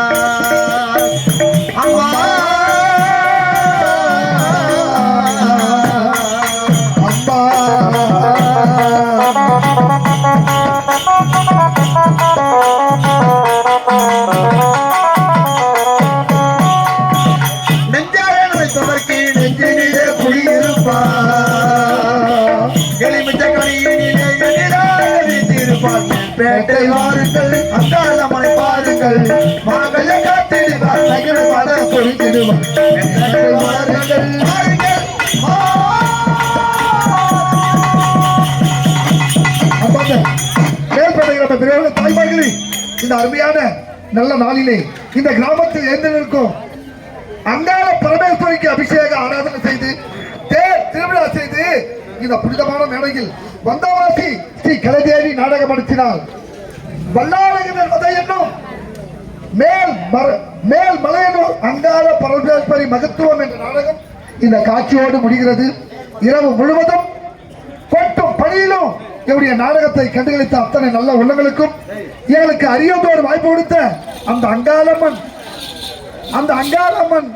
Uh... மேட்டை வாருங்கள் வாருங்கள் அந்தாளமனை பாருங்கள் மகளை காத்திடுவார் நகர மட கொடுத்திடுவார் பேட்டை வாருங்கள் தாய்மார்களே இந்த அருமையான நல்ல நாளிலே இந்த கிராமத்தில் எழுந்து நிற்கும் அங்காள பரமேஸ்வரிக்கு அபிஷேக ஆராதனை செய்து தேர் திருவிழா செய்து இந்த புனிதமான மேடையில் வந்தவாசி கலைதேவி நாடகம் நடத்தினார் வல்லாளகினர் வதை என்னும் மேல் மேல் மலையனூர் அங்காள பரமேஸ்வரி மகத்துவம் என்ற நாடகம் இந்த காட்சியோடு முடிகிறது. இரவு முழுவதும் கொட்டும் பணியிலும் என்னுடைய நாடகத்தை கண்டுகளித்த அத்தனை நல்ல உள்ளங்களுக்கும் எங்களுக்கு அரியதோடு வாய்ப்பு கொடுத்த அந்த அங்காளம்மன் அந்த அங்காளம்மன்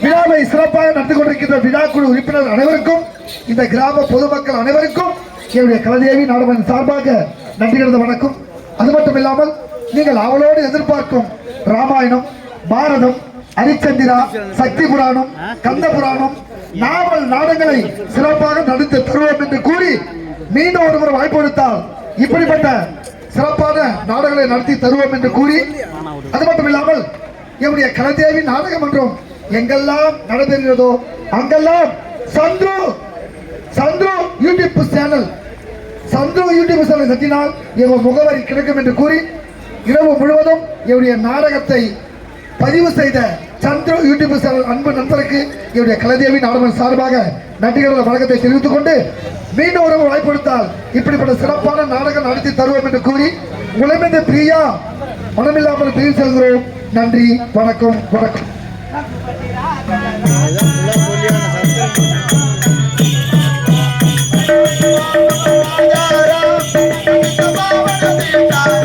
விழாவை சிறப்பாக நடந்து கொண்டிருக்கின்ற விழாக்குழு உறுப்பினர் அனைவருக்கும் இந்த கிராம பொதுமக்கள் அனைவருக்கும் என்னுடைய கலதேவி நாடகத்தின் சார்பாக நன்றி கலந்த வணக்கம். அது மட்டும் இல்லாமல் நீங்கள் அவளோடு எதிர்பார்க்கும் ராமாயணம் பாரதம் ஹரிச்சந்திரா சக்தி புராணம் கந்த புராணம் நாவல் நாடங்களை சிறப்பாக நடித்து தருவோம் என்று கூறி மீண்டும் ஒருவர் வாய்ப்பு கொடுத்தால் இப்படிப்பட்ட சிறப்பான நாடகங்களை நடத்தி தருவோம் என்று கூறி அது மட்டும் இல்லாமல் என்னுடைய கலதேவி நாடக மன்றம் எங்கெல்லாம் நடைபெறுகிறதோ அங்கெல்லாம் Chandru YouTube channel Chandru YouTube channel சத்தினால் எங்க முகவரி கிடைக்கும் என்று கூறி இரவு முழுவதும் என்னுடைய நாடகத்தை பதிவு செய்த சந்துரு யூடியூப் சேனல் அன்பு நண்பருக்கு என்னுடைய கலதேவி நாடகம் சார்பாக நடிகர்கள் வழக்கத்தை தெரிவித்துக் கொண்டு மீண்டும் உறவு வாய்ப்படுத்தால் இப்படிப்பட்ட சிறப்பான நாடகம் நடத்தி தருவோம் என்று கூறி உலமென்று பிரியா மனமில்லாமல் பிரிவு செல்கிறோம். நன்றி வணக்கம் வணக்கம்.